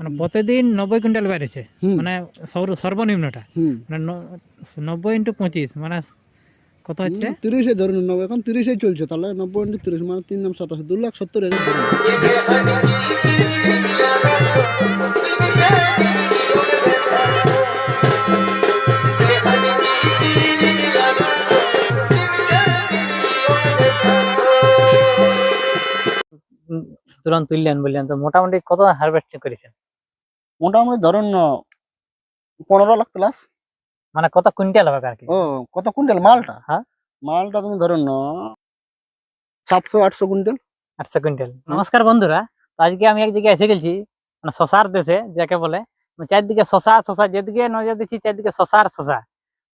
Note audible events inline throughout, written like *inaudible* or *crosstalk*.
মানে প্রতিদিন নব্বই কুইন্টাল বেড়েছে। মানে সর্ব- সর্বনিম্নটা। মানে নব্বই ইন্টু পঁচিশ মানে কত হচ্ছে? তিরিশে ধরুন নব্বই এখন তিরিশে চলছে তাহলে নব্বই ইন্টু তিরিশ মানে তিন দাম সাতাশ দু লাখ সত্তর। তুরন্ত তুললেন বললেন তো মোটামুটি কত হারভেস্ট করেছেন? মোটামুটি ধরুন পনেরো লাখ প্লাস মানে কত কুইন্টাল হবে আর কি? ও কত কুইন্টাল? মালটা? হ্যাঁ। মালটা তুমি ধরুন সাতশো আটশো কুইন্টাল। আটশো কুইন্টাল। নমস্কার বন্ধুরা। আজকে আমি এক জায়গায় এসে গেছি মানে শশার দেশে যাকে বলে। মানে চারদিকে শশা শশা যেদিকে নজর দিচ্ছি চারদিকে শশার শশা।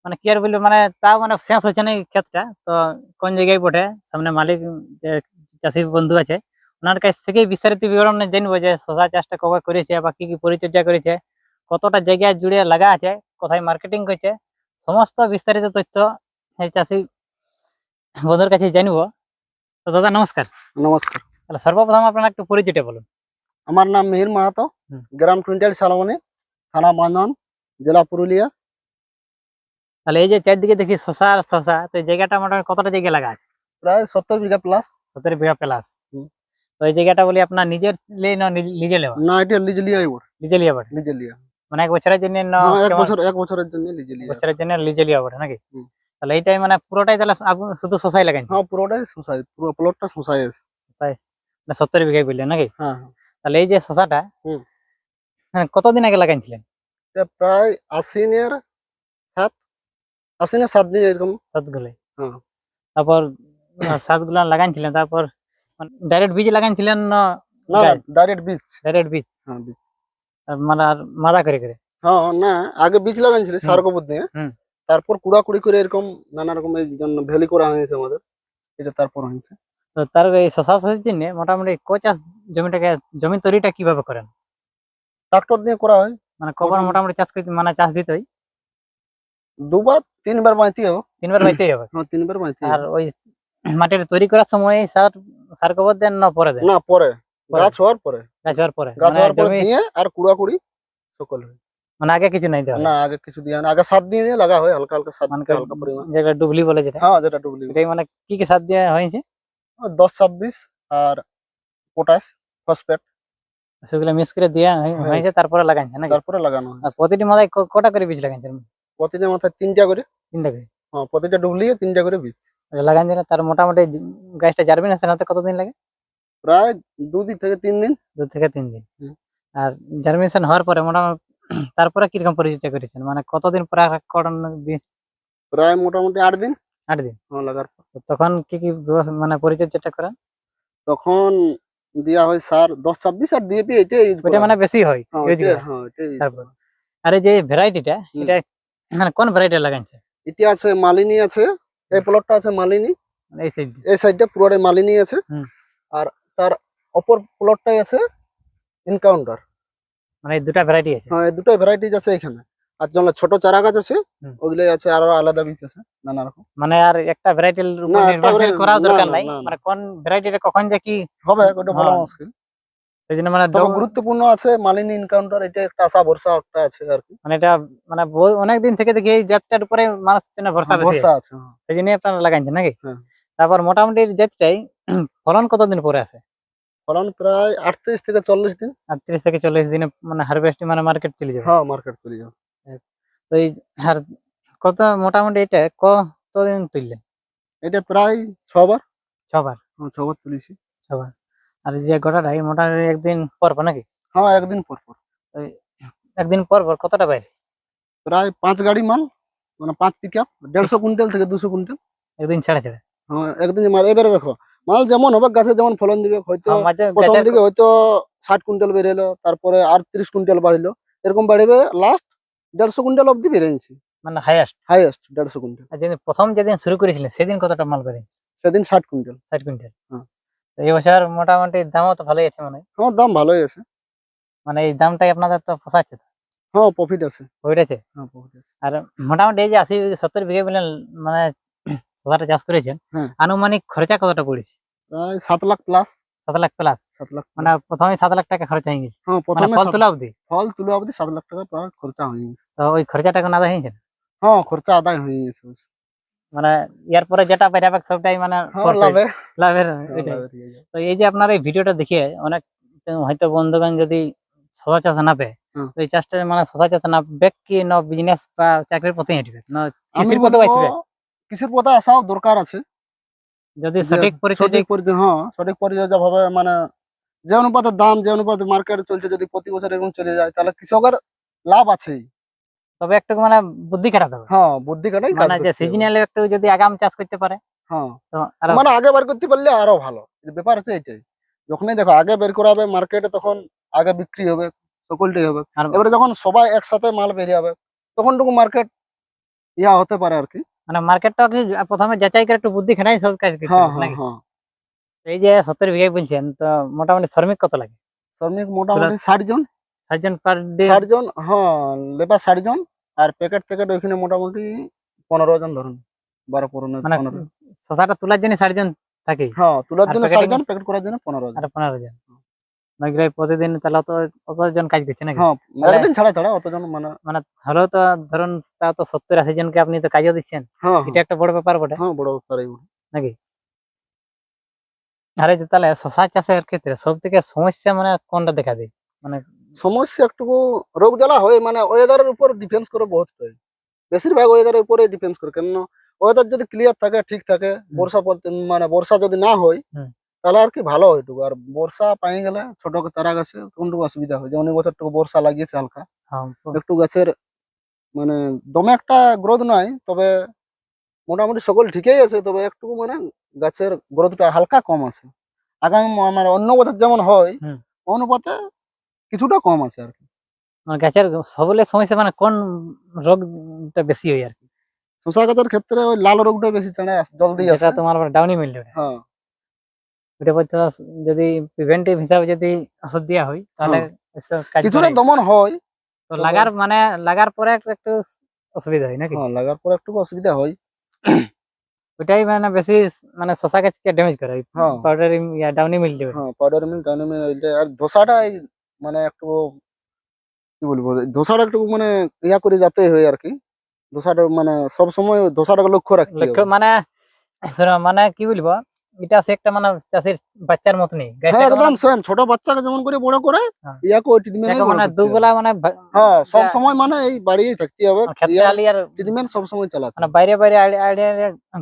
মানে কি আর বলব মানে তাও মানে শেষ হচ্ছে না ক্ষেতটা। তো কোন জায়গায় বটে? সামনে মালিক যে চাষি বন্ধু আছে ওনার কাছ থেকেই বিস্তারিত বিবরণ জানব যে শশা চাষটা কবে করেছে বা কি কি পরিচর্যা করেছে কতটা জায়গায় জুড়ে লাগা আছে কোথায় মার্কেটিং করছে সমস্ত বিস্তারিত তথ্য এই চাষি বন্ধুর কাছে জানব। তো দাদা নমস্কার। নমস্কার। তাহলে সর্বপ্রথম আপনার একটু পরিচয়টা বলুন। আমার নাম মিহির মাহাতো গ্রাম টুইন্টাল শালবনি থানা বান্ধন জেলা পুরুলিয়া। তাহলে এই যে চারদিকে দেখি শশা আর শশা তো জায়গাটা মোটামুটি কতটা জায়গা লাগা আছে? প্রায় সত্তর বিঘা প্লাস সতেরো বিঘা প্লাস। তো এই জায়গাটা বলি আপনার নিজের লে না নিজ- নিজে লেওয়া না এটা লিজ লিয়া এবার নিজে লিয়া বটে লিজে লিয়া মানে এক বছরের জন্য না হ্যাঁ, এক কেমন- বছর এক বছরের জন্য লিজে লিয়া বছরের জন্য লিজে লিয়া বটে নাকি? হুম। তাহলে এইটাই মানে পুরোটাই তাহলে আপনি শুধু শশাই লাগান হ্যাঁ পুরোটাই শোষায় পুরো প্লটটা শোষায় আছে। মানে সত্তর বিঘাই বললেন নাকি? হ্যাঁ হ্যাঁ। তাহলে এই যে শশাটা হুম। হ্যাঁ, কতদিন আগে লাগাইছিলেন? এটা প্রায় আশ্বিনের সাত আশ্বিনের সাত দিন এরকম। সাতগুলো। হ্যাঁ। তারপর আহ, সাতগুলো লাগাইছিলেন তারপর ডাইরেক্ট বীজ লাগাইছিলেন না না ডাইরেক্ট বীজ ডাইরেক্ট বীজ হ্যাঁ বীজ আর মানে আর মাদা করে করে? হ্যাঁ না আগে বীজ লাগাইছিল সার গোবর দিয়ে। তারপর কুড়া কুড়ি করে এরকম নানা রকম এই জন্য ভ্যালি করা হয়েছে আমাদের। এটা তারপর হয়েছে। তো তার এই শশা চাষের জন্য মোটামুটি ক চাষ জমিটাকে জমি তৈরিটা কীভাবে করেন? ট্রাক্টর দিয়ে করা হয়। মানে কবার মোটামুটি- চাষ করতে মানে চাষ দিতে হয়? দুবার তিনবার বাঁধতে হবে। তিনবার পাইতেই হবে? হ্যাঁ তিনবার বাঁধতে আর ওই মাটির তৈরি করার সময় সার সার কবর দেন না পরে দেন? না পরে। গাছ হওয়ার পরে। গাছ হওয়ার পরে। গাছ মানে হওয়ার পরে দিয়ে আর কুড়া কুড়ি সকল হয়। মানে আগে কিছু নাই দেওয়া না আগে কিছু দিয়ে না আগে সাত দিয়ে দিয়ে লাগা হয় হালকা হালকা সাত মানে হালকা পরিমাণ। যেটা ডুবলি বলে যেটা। হ্যাঁ যেটা ডুবলি এটাই মানে কি কি সার দেওয়া হয়েছে? দশ ছাব্বিশ আর পটাশ ফসফেট। সেগুলো মিক্স করে দেওয়া হয়ে- হয়েছে। তারপরে লাগাইছে নাকি? তারপরে লাগানো আর প্রতিটি মাথায় কটা করে বীজ লাগাইছেন? প্রতিটা মাথায় তিনটা করে। তিনটা করে। হ্যাঁ প্রতিটা ডুবলিয়ে তিনটা করে বীজ। লাগাই দিলে তার মোটামুটি গাছটা জার্মিনেশন হতে কতদিন লাগে? প্রায় দুদিন থেকে তিন দিন। দু থেকে তিন দিন। আর জার্মিনেশন হওয়ার পরে মোটামুটি তারপরে কীরকম পরিচর্যা করেছেন? মানে কতদিন পরে দিন? প্রায় মোটামুটি আট দিন। আট দিন। হ্যাঁ লাগার পর। তখন কি কি মানে পরিচর্যাটা করেন? তখন দেওয়া হয় সার দশ ছাব্বিশ আর ডিএপি use মানে বেশি হয় হ্যাঁ। হ্যাঁ, তারপর? আর এই যে ভ্যারাইটিটা। এটা মানে কোন ভ্যারাইটি লাগাইছে এটি আছে মালিনী আছে এই প্লটটা আছে মালিনী। মানে এই সাইড এই সাইডটা পুরোটাই মালিনী আছে। আর তার অপর প্লটটাই আছে এনকাউন্টার মানে দুটা ভ্যারাইটি আছে। হ্যাঁ দুটোই ভ্যারাইটিজ আছে এখানে। আর যেমন ছোট চারা গাছ আছে হুম। ওগুলোই আছে আরও আলাদা বীজ আছে নানা রকম। মানে আর একটা ভ্যারাইটির উপর না, একটা নির্ভরশীল variety- করাও না, দরকার নাই। মানে কোন ভ্যারাইটিটা কখন যে কি হবে ওটা বলা হ্যাঁ। মুশকিল। সেই জন্য মানে গুরুত্বপূর্ণ আছে মালিনী এনকাউন্টার এটা একটা আশা ভরসা একটা আছে আর কি। মানে এটা মানে অনেক দিন থেকে দেখি এই জাতটার উপরে মানুষ জন্য ভরসা ভরসা আছে হ্যাঁ। সেই জন্য আপনারা লাগাইছেন নাকি? হ্যাঁ। তারপর মোটামুটি জাতটাই *clears throat* ফলন কতদিন পরে আছে? ফলন প্রায় আটত্রিশ থেকে চল্লিশ দিন। আটত্রিশ থেকে চল্লিশ দিনে মানে হারভেস্ট মানে মার্কেট চলে যাবে। হ্যাঁ মার্কেট চলে যাবে। তো এই আর কত মোটামুটি এটা কতদিন তুললেন? এটা প্রায় ছবার। ছবার। হ্যাঁ ছবার তুলেছি। ছবার। আর যে গোটাটা এই মোটামুটি একদিন পর পর নাকি? হ্যাঁ একদিন পর পর। একদিন পর পর কতটা বাইরে? প্রায় পাঁচ গাড়ি মাল মানে পাঁচ পিক আপ দেড়শো কুইন্টাল থেকে দুশো কুইন্টাল। একদিন ছেড়ে ছেড়ে? হ্যাঁ একদিন মাল এবারে দেখো মাল যেমন হবে গাছে যেমন ফলন দিবে হয়তো মাঝে প্রথম দিকে হয়তো ষাট কুইন্টাল বেরোলো তারপরে আর তিরিশ কুইন্টাল বাড়লো এরকম বাড়বে লাস্ট দেড়শো কুইন্টাল অব্দি বেরিয়েছে মানে হাইয়েস্ট হাইয়েস্ট দেড়শো কুইন্টাল। প্রথম যেদিন শুরু করেছিলেন সেদিন কতটা মাল বেড়ে? সেদিন ষাট কুইন্টাল। ষাট কুইন্টাল। হুম। এই বছর মোটামুটি দামও তো ভালোই আছে মনে হয়। দাম ভালোই আছে। মানে এই দামটাই আপনাদের তো পোষাচ্ছে তো? হ্যাঁ প্রফিট আছে। ওইটাছে হ্যাঁ প্রফিট আছে। আর মোটামুটি এই যে আশি সত্তর বিঘা বলেন মানে শশাটা চাষ করেছেন হ্যাঁ। আনুমানিক খরচা কতটা পড়েছে? প্রায় সাত লাখ প্লাস সাত লাখ প্লাস সাত লাখ মানে প্রথমে সাত লাখ টাকা খরচ হয়ে গেছে। হ্যাঁ মানে প্রথমে ফল তোলা অবধি? ফল তুলে অবধি সাত লাখ টাকা প্রায় খরচা হয়ে গেছে। তো ওই খরচাটা এখন আদায় হয়েছে? হ্যাঁ খরচা আদায় হয়ে গেছে মানে ইয়ার পরে যেটা বেরাবে সবটাই মানে হ্যাঁ লাভের। হ্যাঁ। তো এই যে আপনার এই ভিডিওটা দেখিয়ে অনেক হয়তো বন্ধুগণ যদি শশা চাষ না পেয়ে হুম। তো এই চাষটা মানে শশা চাষ না বেক কি না বিজনেস বা চাকরির পথে হেঁটবে না কৃষির পথে আসবে কৃষির পথে আসাও দরকার আছে। যদি সঠিক পরিস্থিতি হ্যাঁ সঠিক পরিচর্যা ভাবে মানে যে অনুপাতে দাম যে অনুপাতে মার্কেট চলছে যদি প্রতি বছর এরকম চলে যায় তাহলে কৃষকের লাভ আছেই। তবে একটু মানে বুদ্ধি খাটাতে হবে। হ্যাঁ বুদ্ধি কাজ মানে যে সিজনাল একটু যদি আগাম চাষ করতে পারে হ্যাঁ। আরও মানে আগে বের করতে পারলে আরও ভালো। ব্যাপার আছে এটাই। যখনই দেখো আগে বের করা হবে মার্কেটে তখন আগে বিক্রি হবে সকলটাই হবে। এবারে যখন সবাই একসাথে মাল বেরিয়ে যাবে তখনটুকু মার্কেট ইয়া হতে পারে আর কি। মানে মার্কেটটা কি প্রথমে যাচাই করে একটু বুদ্ধি খাটাই সব কাজ করতে হ্যাঁ হবে, হ্যাঁ হ্যাঁ এই যে সত্তর বিঘায় বলছেন তো মোটামুটি শ্রমিক কত লাগে? শ্রমিক মোটামুটি ষাট জন। ষাটজন পার ডে ষাট জন হ্যাঁ লেবার ষাট জন আর প্যাকেট প্যাকেট ওইখানে মোটামুটি পনেরো জন ধরুন বারো পনেরো মানে পনেরো শশাটা তোলার জন্য ষাটজন থাকে? হ্যাঁ তুলার জন্য ষাট packeting- জন প্যাকেট করার জন্য পনেরো জন। আর পনেরো জন। নইলে প্রতিদিন তাহলে অত অতজন কাজ করছে নাকি? হ্যাঁ একদিন ছাড়া ছাড়া অতজন মানে মানে হলেও তো ধরুন তা তো সত্তর আশি জনকে আপনি তো কাজও দিচ্ছেন। হ্যাঁ এটা একটা বড় ব্যাপার বটে। হ্যাঁ বড় ব্যাপার। নাকি? আরে যে তাহলে শশা চাষের ক্ষেত্রে সব থেকে সমস্যা মানে কোনটা দেখা দেয়? মানে সমস্যা একটুকু রোগ জ্বালা হয় মানে ওয়েদারের উপর ডিপেন্স করে বহুত হয়। বেশিরভাগ ওয়েদারের উপরে ডিপেন্স করে কেন ওয়েদার যদি ক্লিয়ার থাকে ঠিক থাকে বর্ষা পড়তে মানে বর্ষা যদি না হয় তাহলে আর কি ভালো হয় আর বর্ষা পাই গেলে ছোট চারা গাছে কোনটুকু অসুবিধা হয় যেমন বছরটুকু বর্ষা লাগিয়েছে হালকা। হ্যাঁ, একটু গাছের মানে দমে একটা গ্রোথ নাই তবে মোটামুটি সকল ঠিকই আছে তবে একটু মানে গাছের গ্রোথটা হালকা কম আছে। আগামী মানে অন্য বছর যেমন হয় অনুপাতে কিছুটা কম আছে আর কি। মানে গাছের সবলে সমস্যা মানে কোন রোগটা বেশি হয় আর কি? শশা গাছের ক্ষেত্রে ওই লাল রোগটা বেশি চাঁড়ে জলদি আসে যেটা তোমার ডাউনি মিল হ্যাঁ। ওটা বলছো যদি প্রিভেন্টিভ হিসাবে যদি ওষুধ দেওয়া হয় তাহলে কিছুটা দমন হয় তো লাগার মানে লাগার পরে একটু অসুবিধা হয় নাকি? হ্যাঁ লাগার পর একটু অসুবিধা হয়। ওইটাই মানে বেশি মানে শশা গাছকে ড্যামেজ করে হ্যাঁ। পাউডার ডাউনি মিল দেবে। হ্যাঁ পাউডার মিল ডাইনামিল আর ধোসাটা মানে একটু কি বলব ধোসাটা একটু মানে ইয়া করে যাতে হয় আর কি ধোসাটা মানে সব সময় ধোসাটাকে লক্ষ্য রাখতে লক্ষ্য মানে মানে কি বলব এটা সে একটা মানে চাষের বাচ্চার মতনই। হ্যাঁ গাছটাকে একদম মানে- সেম ছোট বাচ্চাকে যেমন করে বড় করে হ্যাঁ। ইয়াকে ট্রিটমেন্ট মানে দুবেলা মানে হ্যাঁ সব সময় মানে এই বাড়িয়ে থাকতে হবে। ক্ষেত্রে আর ট্রিটমেন্ট সব সময় চালাতে মানে বাইরে বাইরে আড়ে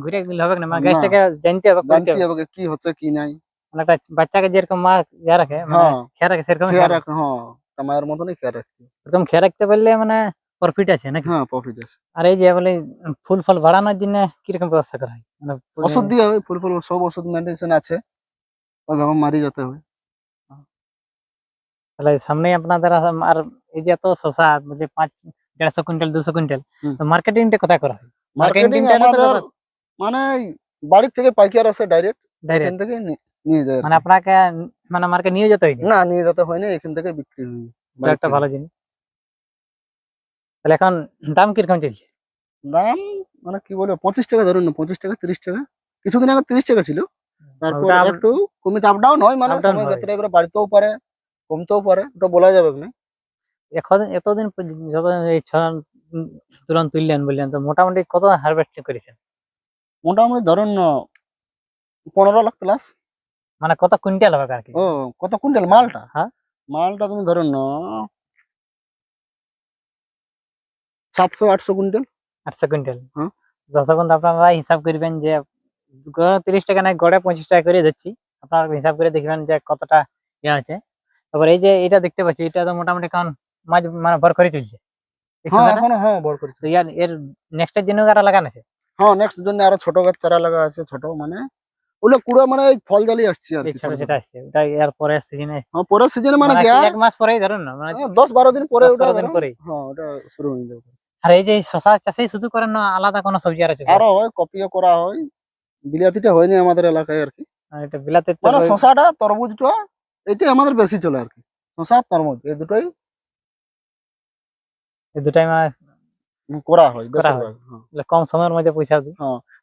ঘুরে হবে না? মানে। গাছটাকে জানতে হবে জানতে হবে কি হচ্ছে কি নাই। মানে একটা বাচ্চাকে যেরকম মা ইয়া রাখে মানে হ্যাঁ খেয়াল রাখে সেরকম খেয়াল রাখ হ্যাঁ একটা মায়ের মতনই খেয়াল রাখতে হবে। এরকম খেয়াল রাখতে পারলে মানে প্রফিট আছে নাকি হ্যাঁ প্রফিট আছে আর এই যে বলে ফুল ফল বাড়ানোর জন্য কীরকম ব্যবস্থা করা হয় মানে ফুল- ওষুধ দিয়ে হবে ফুল ফুল সব ওষুধ মেডিসিন আছে ওইভাবে মারি যেতে হবে তাহলে সামনে আপনাদের আস- আর এই যে এত শশা যে পাঁচ দেড়শো কুইন্টাল দুশো কুইন্টাল হুম। তো মার্কেটিংটা কোথায় করা হয় মার্কেটিং Marketing টা তো আমাদের ব্যাপার। মানে বাড়ির থেকে পাইকার আসে ডাইরেক্ট ডাইরেক্ট এখান থেকে নি- নিয়ে যায় মানে আপনাকে মানে নিয়ে যেতে না নিয়ে যেতে এখান থেকে বিক্রি হয় একটা ভালো জিনিস। তাহলে এখন দাম কীরকম চলছে? দাম মানে কি বলব পঁচিশ টাকা ধরুন না পঁচিশ টাকা তিরিশ টাকা। কিছুদিন আগে তিরিশ টাকা ছিল তারপর একটু আপ ডাউন হয় মানে সময় ক্ষেত্রে এবারে বাড়িতেও পারে কমতেও পারে ওটা বলা যাবে না। এখন এতদিন পর্যন্ত যত এই ছ তুলন তুললেন বললেন তো মোটামুটি কত হারভেস্টিং করেছেন? মোটামুটি ধরুন পনেরো লাখ প্লাস মানে কত কুইন্টাল হবে আর কি? ও কত কুইন্টাল মালটা? হ্যাঁ। মালটা তুমি ধরুন না সাতশো আটশো কুইন্টাল। আটশো কুইন্টাল। হ্যাঁ। যতক্ষণ আপনারা হিসাব করবেন যে তিরিশ টাকা নাই গড়ে পঁচিশ টাকা করে দিচ্ছি। আপনারা হিসাব করে দেখবেন যে কতটা ইয়ে আছে। তারপর এই যে এটা দেখতে পাচ্ছি এটা তো মোটামুটি কারণ মাঝ মানে ভর করে চলছে। হ্যাঁ হ্যাঁ এর নেক্সটের জন্য আরও লাগানো আছে? হ্যাঁ নেক্সট জন্য আরও ছোট গাছ চারা লাগা আছে ছোট মানে। ওগুলো কুড়ো মানে ওই ফল জালি আসছে আর কি সেটা আসছে ওটা এর পরে সিজনে হ্যাঁ পরের সিজনে মানে কি এক মাস পরেই ধরুন না মানে হ্যাঁ, দশ বারো দিন পরে ওটা দিন পরেই। হ্যাঁ ওটা শুরু হয়ে যাবে। আর এই যে শশা চাষই শুধু করেন না আলাদা কোনো সবজি আর আছে আরও হয় কপিও করা হয়। বিলাতিটা হয়নি আমাদের এলাকায় আর কি। আর এটা বিলাতে মানে শশাটা তরমুজটা এটাই আমাদের বেশি চলে আর কি। শশা তরমুজ এই দুটোই। এই দুটাই মানে করা হয় করা হ্যাঁ। কম সময়ের মধ্যে পয়সা দিই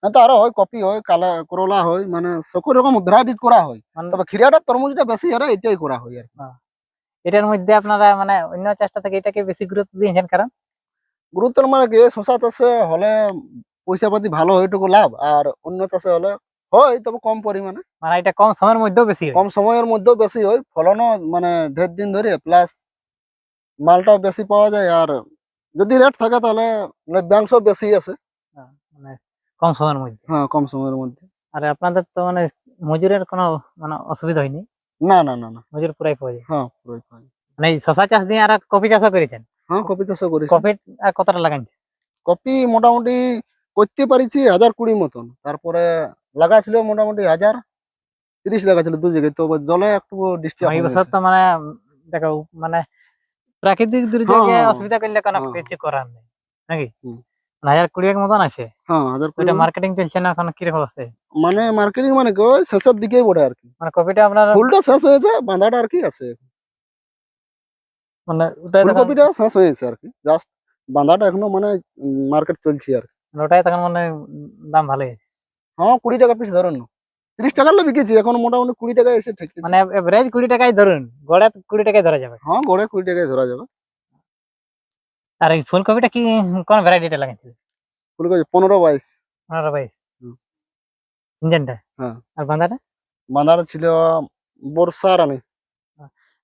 না তো আরও হয় কপি হয় কালা করলা হয় মানে সকল রকম ভ্যারাইটি করা হয়। মানে তবে খিরাটা তরমুজটা বেশি আরে এটাই করা হয় আর এটার মধ্যে আপনারা মানে অন্য চাষটা থেকে এটাকে বেশি গুরুত্ব দিয়েছেন কারণ গুরুত্বের মানে কি শশা চাষে হলে পয়সা পাতি ভালো হয় এটুকু লাভ আর অন্য চাষে হলে হয় তবে কম পরিমাণে মানে এটা কম সময়ের মধ্যেও বেশি কম সময়ের মধ্যেও বেশি হয় ফলনও মানে ঢের দিন ধরে প্লাস মালটাও বেশি পাওয়া যায় আর যদি রেট থাকে তাহলে লভ্যাংশ বেশি আছে। মানে কম সময়ের মধ্যে। হ্যাঁ কম সময়ের মধ্যে। আর আপনাদের তো মানে মজুরের কোনো মানে অসুবিধা হয়নি? না না না না। মজুর পুরাই পাওয়া যায়? হ্যাঁ পুরোই পাই। মানে এই শশা চাষ দিয়ে আর কপি চাষও করেছেন? হ্যাঁ কপি চাষও করেছি। কপি আর কতটা লাগাইছে কপি মোটামুটি করতে পারিছি হাজার কুড়ি মতন। তারপরে লাগা ছিল মোটামুটি হাজার তিরিশ লাগা ছিল দু জায়গায়। তো জলে একটু ডিস্টার্ব এই বছর তো মানে দেখো মানে প্রাকৃতিক দুর্যোগে হ্যাঁ, অসুবিধা করলে কোনো হ্যাঁ। কিছু করার নেই নাকি? মানে হাজার কুড়ি এক মতন আছে? হ্যাঁ। মার্কেটিং চলছে না এখন কীরকম আছে? মানে মার্কেটিং মানে শেষের দিকেই বটে আর কি। মানে কপিটা আপনার ফুলটা শেষ হয়েছে বাঁধাটা আর কি আছে। মানে তখন ফুলকপিটা শেষ হয়েছে আর কি জাস্ট বাঁধাটা এখনও মানে মার্কেট চলছে আর মানে ওটাই তখন মানে দাম ভালো আছে হ্যাঁ কুড়ি টাকা পিস ধরুন। না তিরিশ টাকার বিকেছি এখন মোটামুটি কুড়ি টাকায় এসে ঠিক মানে এভারেজ কুড়ি টাকায় ধরুন গড়ে কুড়ি টাকায় ধরা যাবে। হ্যাঁ গড়ে কুড়ি টাকায় ধরা যাবে। আর এই ফুলকপিটা কি কোন ভ্যারাইটিটা লাগাইছিল ফুলকপি পনেরো বাইশ। পনেরো বাইশ। ইঞ্জিনটা? হ্যাঁ। আর বাঁধাটা বাঁধাটা ছিল বর্ষা রানী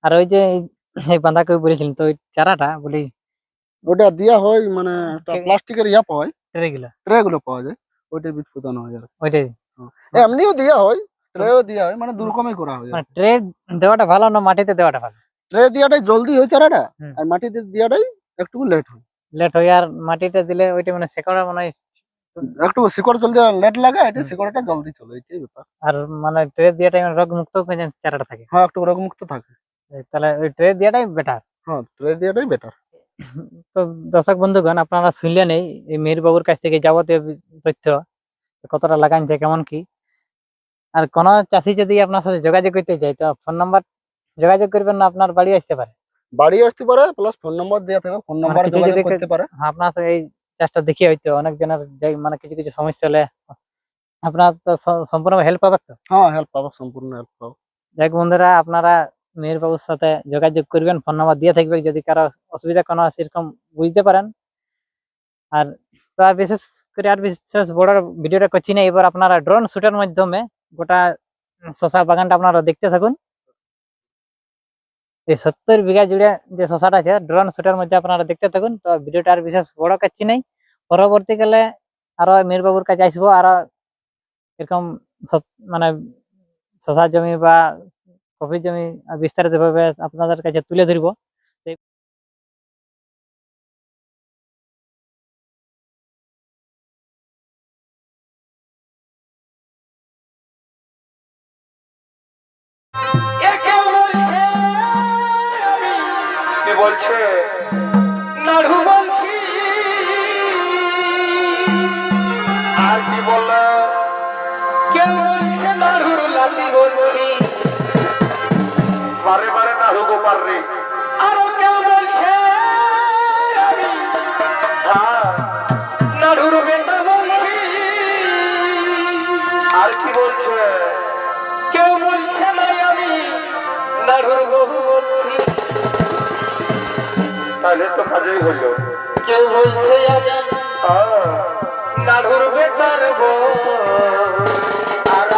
আর ওই যে এই- বাঁধাকপি বলেছিলেন তো ওই চারাটা বলি ওটা দেওয়া হয় মানে প্লাস্টিকের ইয়া পাওয়া যায় ট্রে গুলো ট্রে গুলো পাওয়া যায় ওইটা বীজ ফুটানো হয় আর ওইটাই। এমনিও দেওয়া হয়। ট্রেও দেওয়া হয় মানে দু রকমই করা হয়। মানে ট্রে দেওয়াটা ভালো না মাটিতে দেওয়াটা ভালো? ট্রে দেওয়াটাই জলদি হয় চারাটা আর মাটিতে দেওয়াটাই একটু লেট হয়। লেট হয় আর মাটিতে দিলে ওইটা মানে শেকড়া মানে হয় একটু শিকড় জলদি লেট লাগে এটা। শিকড়টা জলদি চলে এটাই ব্যাপার। আর মানে ট্রে দেওয়াটা রোগ মুক্ত হয়ে যায় চারাটা থাকে। হ্যাঁ একটু রোগ মুক্ত থাকে তাহলে ওই ট্রে দেওয়াটাই বেটার হ্যাঁ ট্রে দেওয়াটাই বেটার তো দর্শক বন্ধুগণ আপনারা শুনলেন এই এই মেহের বাবুর কাছ থেকে যাবতীয় তথ্য। কতটা লাগাইছে কেমন কি? আর কোন চাষি যদি আপনার সাথে যোগাযোগ করতে চায় তো ফোন নাম্বার যোগাযোগ করবেন না আপনার বাড়ি আসতে পারে? বাড়ি আসতে পারে প্লাস ফোন নম্বর দেওয়া থাকবে ফোন নম্বরে যোগাযোগ করতে পারে। হ্যাঁ, আপনার সাথে এই চাষটা দেখে হয়তো অনেক জনের মানে কিছু কিছু সমস্যা হলে আপনার তো সম্পূর্ণ হেল্প পাবে তো? হ্যাঁ হেল্প পাবো সম্পূর্ণ হেল্প পাবো যাই বন্ধুরা আপনারা মেহের বাবুর সাথে যোগাযোগ করবেন ফোন নাম্বার দিয়ে থাকবে যদি কারও অসুবিধা কোনো সেরকম বুঝতে পারেন। আর তো আর বিশেষ করে আর বিশেষ বড় ভিডিওটা করছি না, এবার আপনারা ড্রোন শুটের মাধ্যমে গোটা শশা বাগানটা আপনারা দেখতে থাকুন। এই সত্তর বিঘা জুড়ে যে শশাটা আছে ড্রোন শুটের মধ্যে আপনারা দেখতে থাকুন। তো ভিডিওটা আর বিশেষ বড় করছি নাই। পরবর্তীকালে আরও মেহের বাবুর কাছে আসব, আরও এরকম মানে শশার জমি বা কফির জমি বিস্তারিত ভাবে আপনাদের কাছে তুলে ধরব। বারে বারে নাড়ু গোপাল রে আরও কেউ কেউ বলছে না আমি নাড়ুর বহু বলছি। তাহলে তো কাজেই হলো। কেউ বলছে আমি নাড়ুর বেটার আর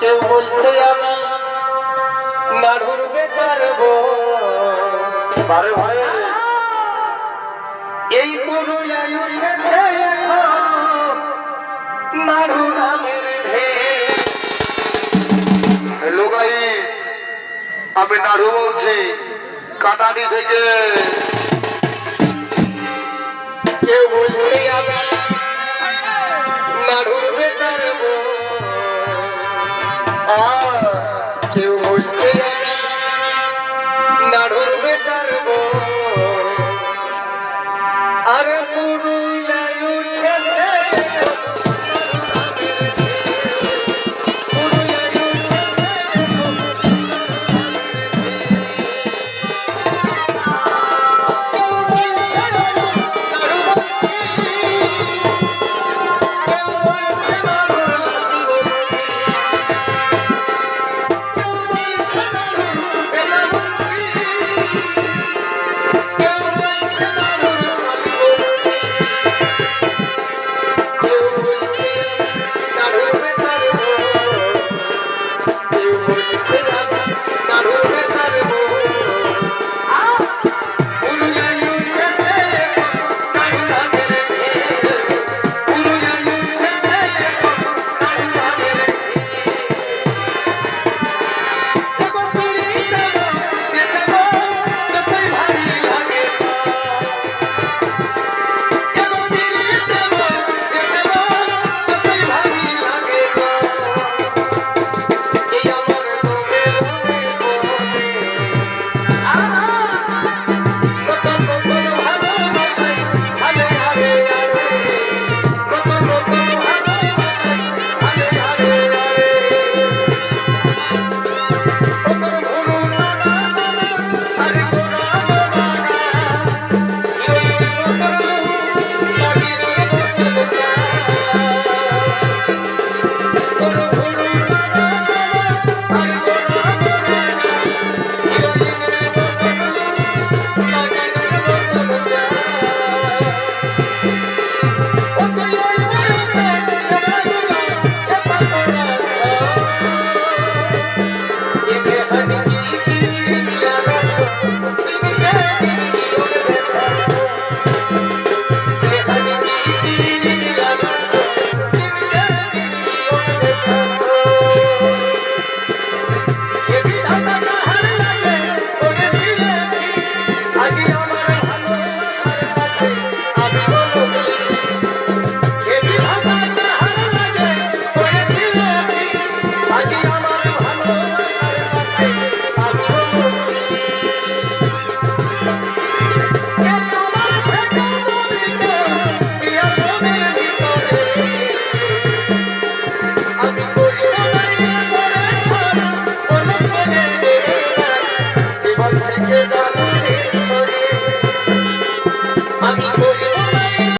কেউ বলছে বারে আমি নাড়ু বলছি কাটারি থেকে। কেউ বলছে আমি